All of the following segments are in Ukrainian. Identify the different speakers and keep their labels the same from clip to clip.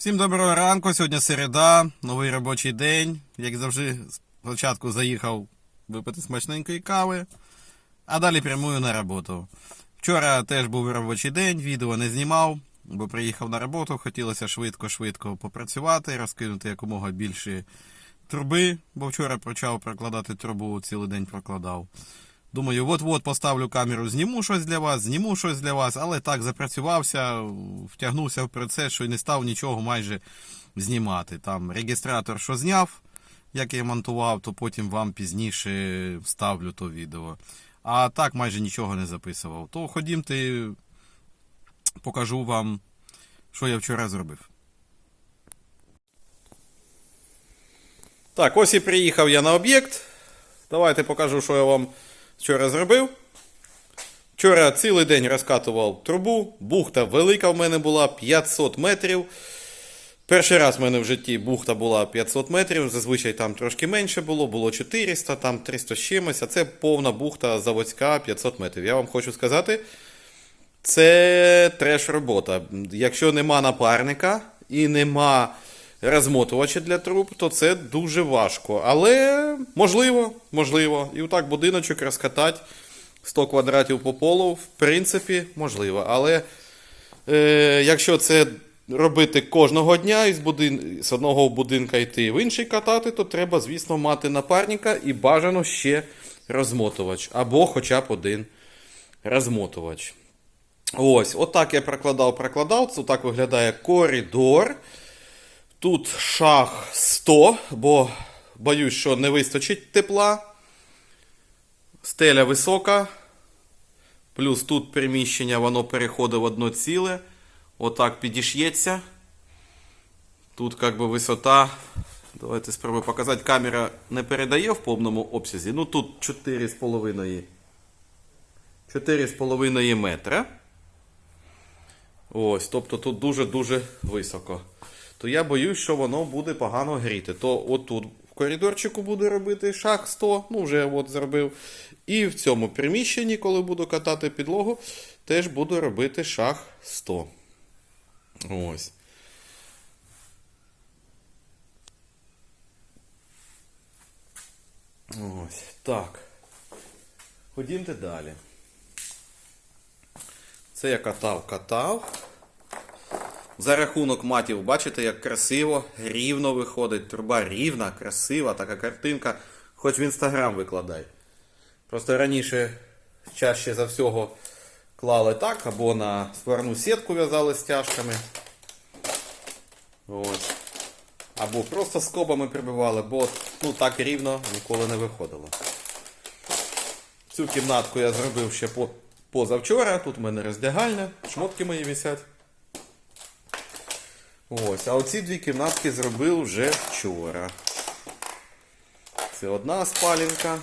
Speaker 1: Всім доброго ранку. Сьогодні середа, новий робочий день. Як завжди, спочатку заїхав випити смачненької кави, а далі прямую на роботу. Вчора теж був робочий день, відео не знімав, бо приїхав на роботу, хотілося швидко-швидко попрацювати, розкинути якомога більше труби, бо вчора почав прокладати трубу, цілий день прокладав. Думаю, от-от поставлю камеру, зніму щось для вас, зніму щось для вас, але так запрацювався, втягнувся в процес, що й не став нічого майже знімати. Там реєстратор, що зняв, як я монтував, то потім вам пізніше вставлю то відео. А так майже нічого не записував. То ходімте, покажу вам, що я вчора зробив. Так, ось і приїхав я на об'єкт. Давайте покажу, що я вам вчора зробив. Вчора цілий день розкатував трубу. Бухта велика в мене була 500 метрів. Перший раз в мене в житті бухта була 500 метрів, зазвичай там трошки менше було, було 400, там 300 з чимось, а це повна бухта заводська 500 метрів. Я вам хочу сказати, це треш робота. Якщо нема напарника і нема розмотувача для труб, то це дуже важко. Але можливо, можливо. І отак будиночок розкатати 100 квадратів по полу, в принципі, можливо. Але е, якщо це робити кожного дня і з, будин... з одного будинка йти в інший катати, то треба, звісно, мати напарника і бажано ще розмотувач. Або хоча б один розмотувач. Ось, отак я прокладав, прокладав. Це так виглядає коридор. Тут шах 100, бо боюсь, що не вистачить тепла. Стеля висока. Плюс тут приміщення воно переходить в одно ціле. Отак підіш'ється. Тут як би висота. Давайте спробую показати. Камера не передає в повному обсязі. Ну тут 4,5 4,5 метра. Ось, тобто тут дуже-дуже високо. То я боюсь, що воно буде погано гріти. То отут в коридорчику буду робити шаг 100, ну вже от зробив. І в цьому приміщенні, коли буду катати підлогу, теж буду робити шаг 100. Ось. Ось. Так. Ходімте далі. Це я катав, катав. За рахунок матів, бачите, як красиво, рівно виходить. Труба рівна, красива, така картинка. Хоч в інстаграм викладай. Просто раніше чаще за всього клали так, або на сварну сітку в'язали стяжками. Ось. Або просто скобами прибивали, бо ну, так рівно ніколи не виходило. Цю кімнатку я зробив ще позавчора. Тут в мене роздягальня, шмотки мої висять. Ось, а оці дві кімнатки зробив вже вчора. Це одна спалінка.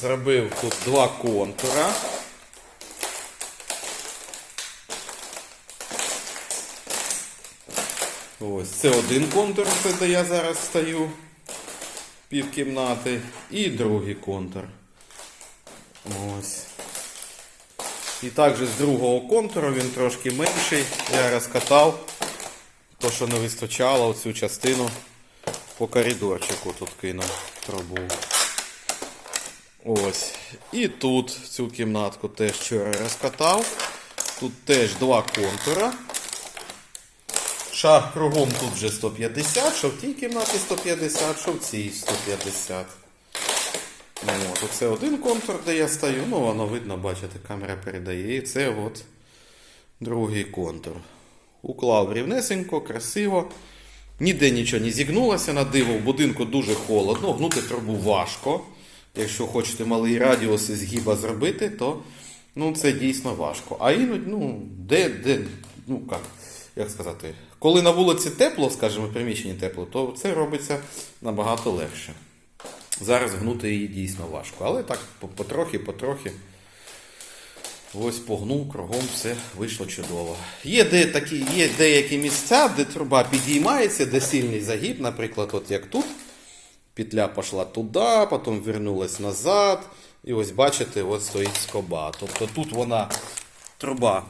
Speaker 1: Зробив тут два контура. Ось, це один контур, це де я зараз стою. Пів кімнати. І другий контур. Ось. І також з другого контуру він трошки менший. Я розкатав то, що не вистачало оцю частину по коридорчику тут кинув трубу. Ось. І тут цю кімнатку теж вчора розкатав. Тут теж два контура. Шаг кругом тут вже 150, що в тій кімнаті 150, що в цій 150. От, оце один контур, де я стою. Ну, воно видно, бачите, камера передає. І це от другий контур. Уклав рівнесенько, красиво. Ніде нічого не зігнулося на диво. В будинку дуже холодно. Гнути трубу важко. Якщо хочете малий радіус і згіба зробити, то ну, це дійсно важко. А іноді, ну, де, де, ну як, як сказати, коли на вулиці тепло, скажімо, приміщенні тепло, то це робиться набагато легше. Зараз гнути її дійсно важко. Але так потрохи, потрохи. Ось погнув, кругом все вийшло чудово. Є, де такі, є деякі місця, де труба підіймається, де сильний загиб, наприклад, от як тут. Петля пішла туди, потім вернулась назад. І ось бачите, от стоїть скоба. Тобто тут вона труба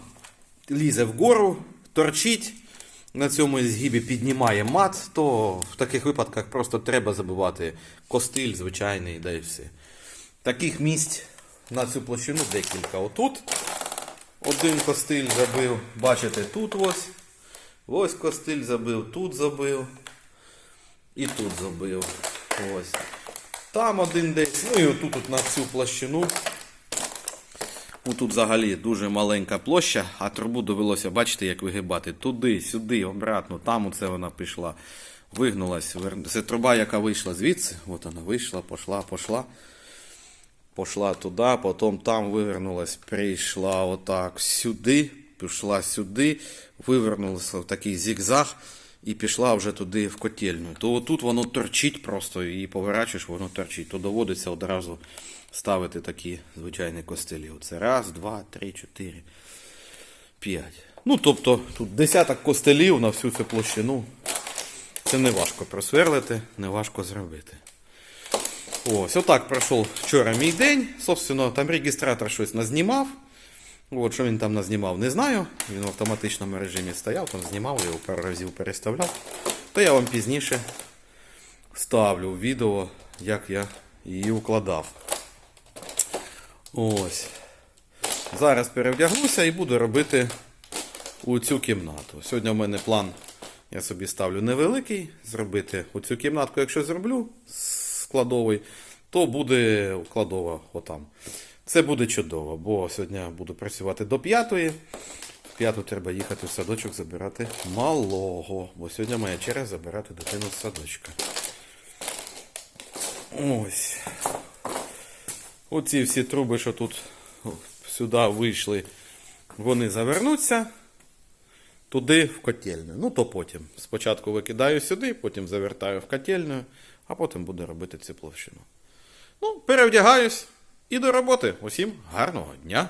Speaker 1: лізе вгору, торчить. На цьому згибі піднімає мат, то в таких випадках просто треба забивати костиль звичайний, да і все. Таких місць на цю площину декілька. Отут один костиль забив, бачите, тут ось. Ось костиль забив, тут забив. І тут забив. Ось. Там один десь. Ну і отут от на цю площину. Ну, Тут взагалі дуже маленька площа, а трубу довелося, бачите, як вигибати. Туди, сюди, обратно, там оце вона пішла. Вигнулась. Це труба, яка вийшла звідси. От вона вийшла, пішла, пішла. Пішла туди, потім там вивернулась, прийшла отак сюди, пішла сюди, вивернулася в такий зігзаг і пішла вже туди в котельню. То тут воно торчить просто і поворачуєш, воно торчить. То доводиться одразу ставити такі звичайні костелі. Оце раз, два, три, чотири, п'ять. Ну, тобто тут десяток костелів на всю цю площину. Це не важко просверлити, не важко зробити. Ось, отак пройшов вчора мій день. Собственно, там реєстратор щось назнімав. От, що він там назнімав, не знаю. Він в автоматичному режимі стояв, там знімав, його пару разів переставляв. То я вам пізніше вставлю відео, як я її укладав. Ось. Зараз перевдягнуся і буду робити у цю кімнату. Сьогодні в мене план, я собі ставлю невеликий, зробити оцю кімнатку, якщо зроблю складовий, то буде кладова отам. Це буде чудово, бо сьогодні буду працювати до п'ятої. В п'яту треба їхати в садочок забирати малого. Бо сьогодні моя черга забирати дитину з садочка. Ось. Оці всі труби, що тут сюди вийшли, вони завернуться туди в котельню. Ну, то потім. Спочатку викидаю сюди, потім завертаю в котельню, а потім буду робити цю площину. Ну, перевдягаюсь і до роботи. Усім гарного дня!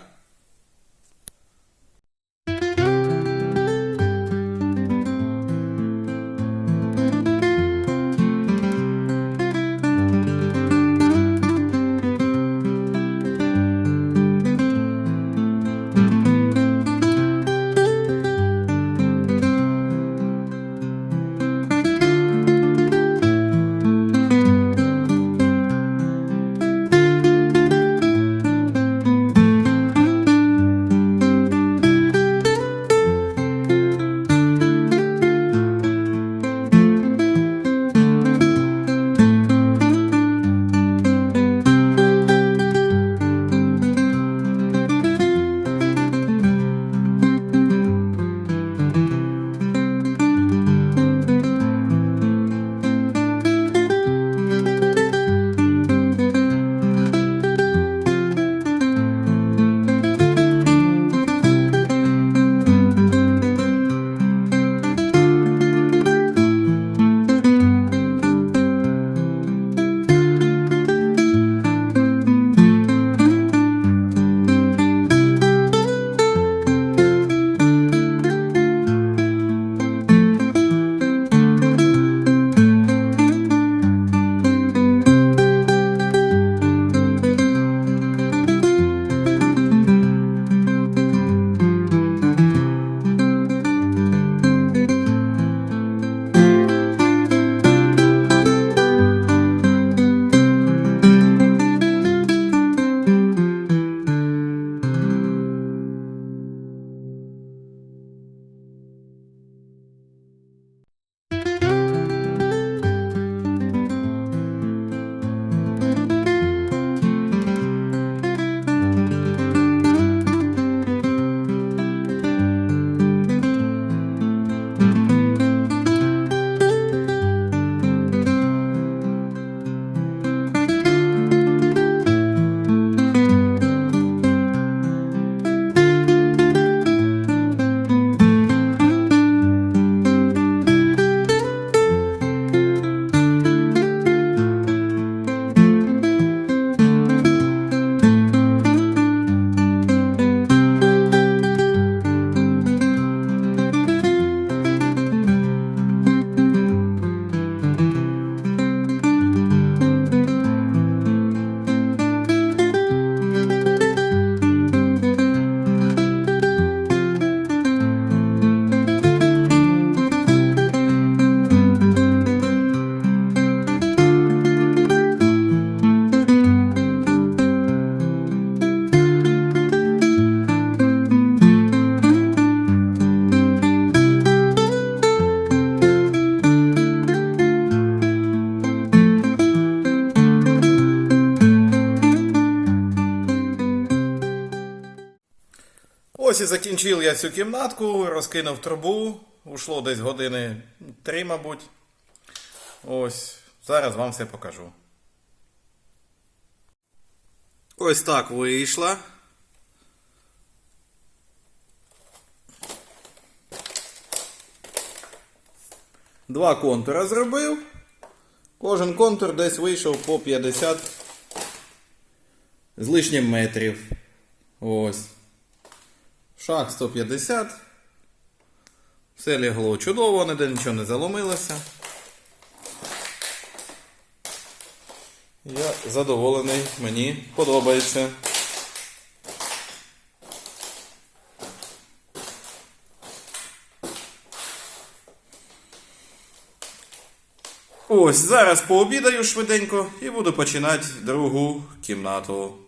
Speaker 1: Закінчив я цю кімнатку, розкинув трубу. Ушло десь години три, мабуть. Ось, зараз вам все покажу. Ось так вийшла. Два контури зробив. Кожен контур десь вийшов по 50 з лишнім метрів. Ось. Шаг 150. Все лягло чудово, ніде нічого не заломилося. Я задоволений, мені подобається. Ось, зараз пообідаю швиденько і буду починати другу кімнату.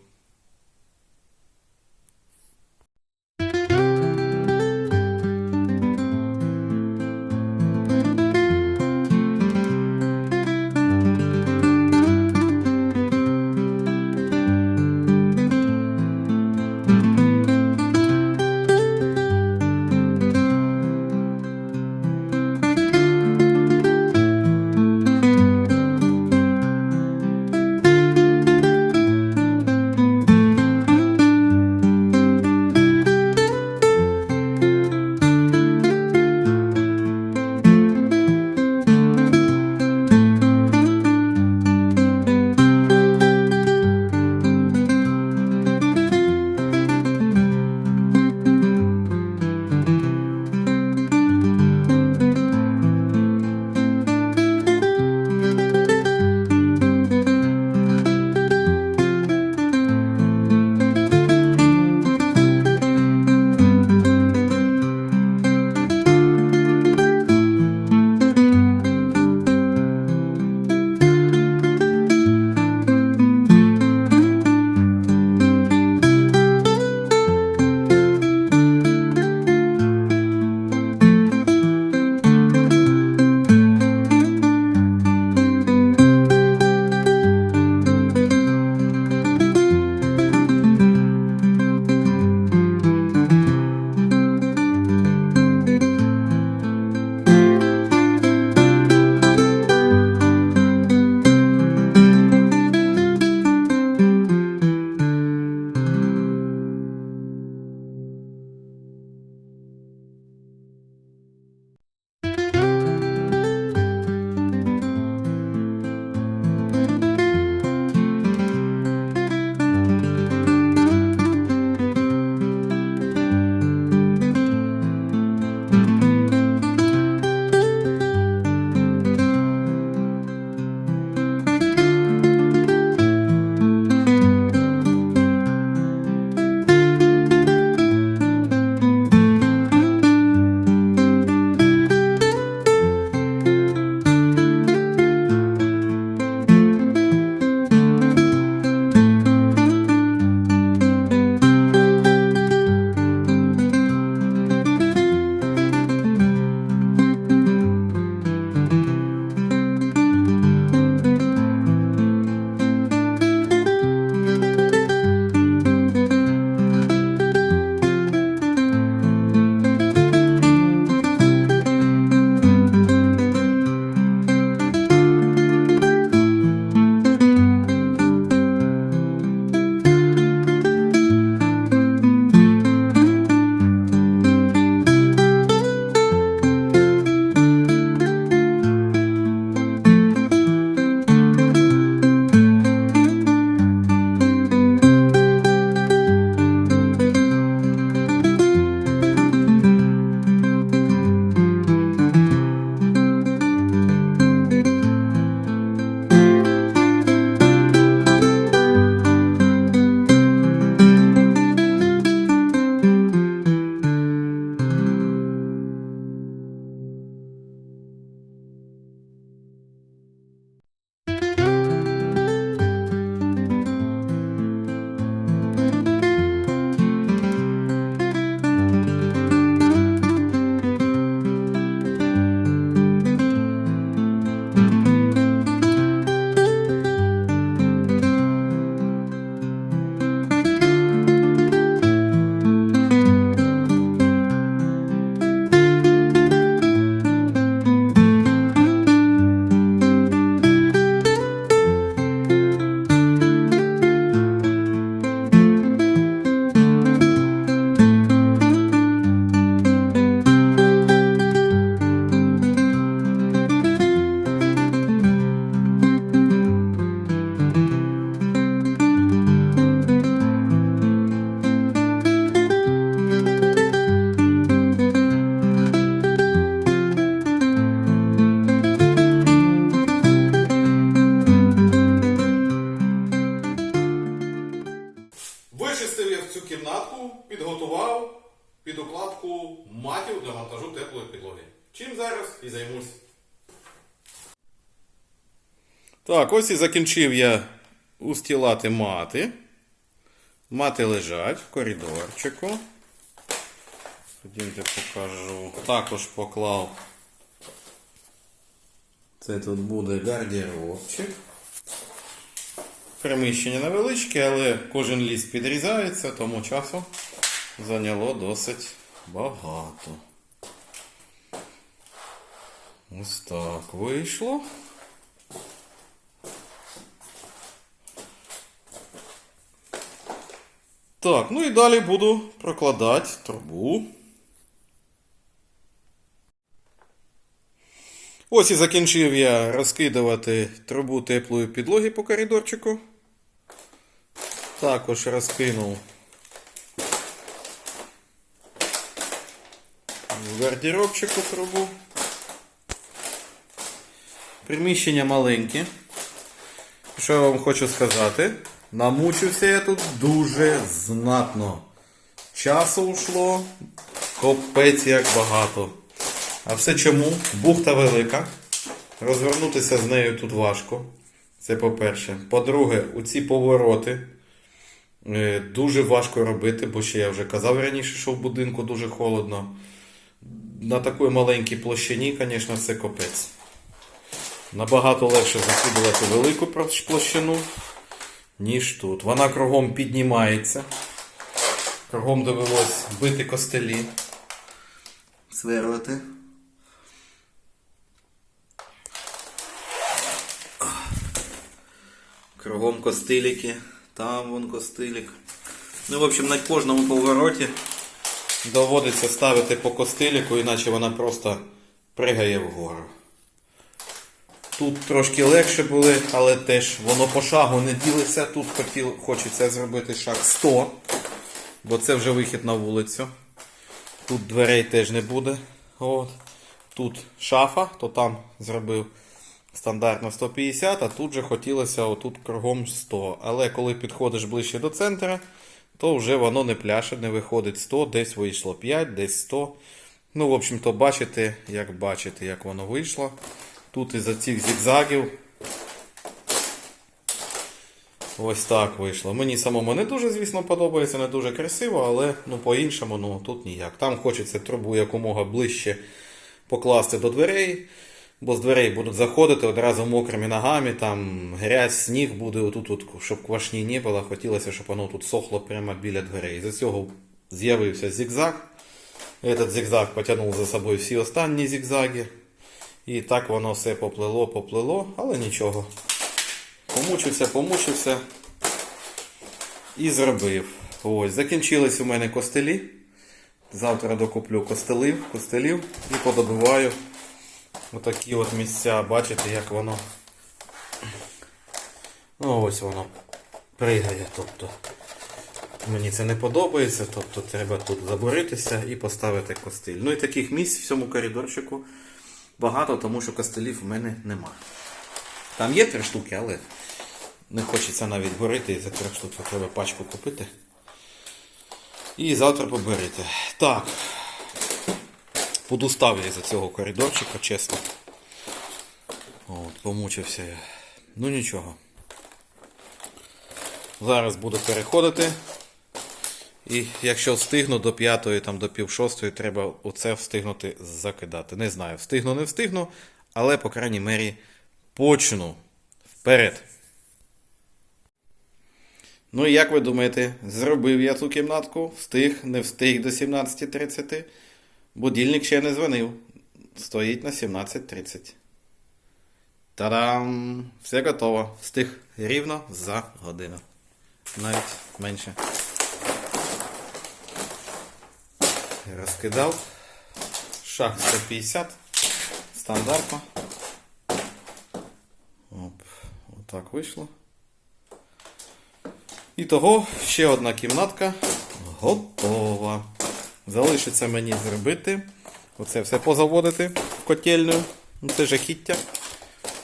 Speaker 1: Так, ось і закінчив я устілати мати. Мати лежать в коридорчику. Ходімте покажу. Також поклав. Це тут буде гардеробчик. Приміщення невеличке, але кожен ліс підрізається, тому часу зайняло досить багато. Ось так вийшло. Так, ну і далі буду прокладати трубу. Ось і закінчив я розкидувати трубу теплої підлоги по коридорчику. Також розкинув в гардеробчику трубу. Приміщення маленьке. Що я вам хочу сказати? Намучився я тут дуже знатно. Часу ушло, копець як багато. А все чому? Бухта велика. Розвернутися з нею тут важко. Це по-перше. По-друге, у ці повороти е, дуже важко робити, бо ще я вже казав раніше, що в будинку дуже холодно. На такій маленькій площині, звісно, це копець. Набагато легше закидувати велику площину, ніж тут. Вона кругом піднімається. Кругом довелось бити костелі. Сверлити. Кругом костиліки. Там вон костилік. Ну, в общем, на кожному повороті доводиться ставити по костиліку, іначе вона просто пригає вгору. Тут трошки легше були, але теж воно по шагу не ділиться. Тут хотів, хочеться зробити шаг 100, бо це вже вихід на вулицю. Тут дверей теж не буде. От. Тут шафа, то там зробив стандартно 150, а тут же хотілося отут кругом 100. Але коли підходиш ближче до центра, то вже воно не пляше, не виходить 100, десь вийшло 5, десь 100. Ну, в общем-то, бачите, як бачите, як воно вийшло. Тут із-за цих зігзагів. Ось так вийшло. Мені самому не дуже, звісно, подобається, не дуже красиво, але ну, по-іншому ну, тут ніяк. Там хочеться трубу якомога ближче покласти до дверей, бо з дверей будуть заходити одразу мокрими ногами, там грязь, сніг буде, отут, от, щоб квашні не було. Хотілося, щоб воно тут сохло прямо біля дверей. З цього з'явився зігзаг. Этот зігзаг потягнув за собою всі останні зігзаги. І так воно все поплило, поплило, але нічого. Помучився, помучився і зробив. Ось, закінчились у мене костелі. Завтра докуплю костелів, костелів і подобиваю отакі от місця. Бачите, як воно. Ну, ось воно пригає. Тобто мені це не подобається, тобто треба тут заборитися і поставити костиль. Ну і таких місць в цьому коридорчику багато, тому що костелів в мене нема. Там є три штуки, але не хочеться навіть борити, і за три штуки треба пачку купити. І завтра поберете. Так. Подустав я за цього коридорчика, чесно. От, помучився я. Ну нічого. Зараз буду переходити. І якщо встигну до п'ятої, там до пів шостої, треба оце встигнути закидати. Не знаю, встигну, не встигну, але, по крайній мері, почну. Вперед. Ну і як ви думаєте, зробив я цю кімнатку? Встиг, не встиг до 17.30. Будильник ще не дзвонив. Стоїть на 17.30. Та-дам! Все готово. Встиг рівно за годину. Навіть менше. Розкидав. Шаг 150. Стандартно. Оп, отак вийшло. І того ще одна кімнатка готова. Залишиться мені зробити. Оце все позаводити в котельню. Ну, Це жахіття.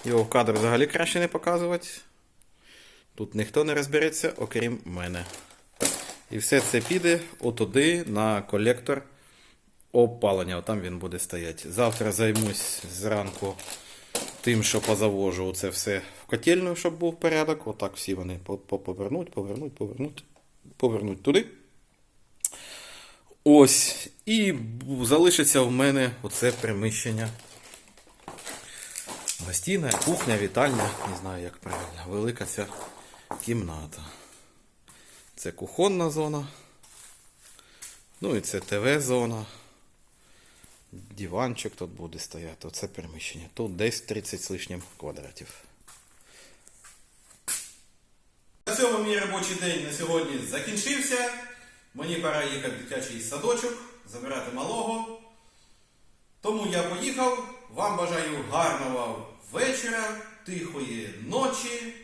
Speaker 1: Його в кадр взагалі краще не показувати. Тут ніхто не розбереться, окрім мене. І все це піде отуди на колектор опалення, там він буде стояти. Завтра займусь зранку тим, що позавожу це все в котельну, щоб був порядок. Отак всі вони по- по- повернуть, повернуть, повернуть, повернуть туди. Ось. І залишиться в мене оце приміщення. Гостіна, кухня, вітальня, не знаю, як правильно. Велика ця кімната. Це кухонна зона. Ну і це ТВ-зона. Диванчик тут буде стояти. Оце приміщення. Тут десь 30 з лишнім квадратів. На цьому мій робочий день на сьогодні закінчився. Мені пора їхати в дитячий садочок, забирати малого. Тому я поїхав. Вам бажаю гарного вечора, тихої ночі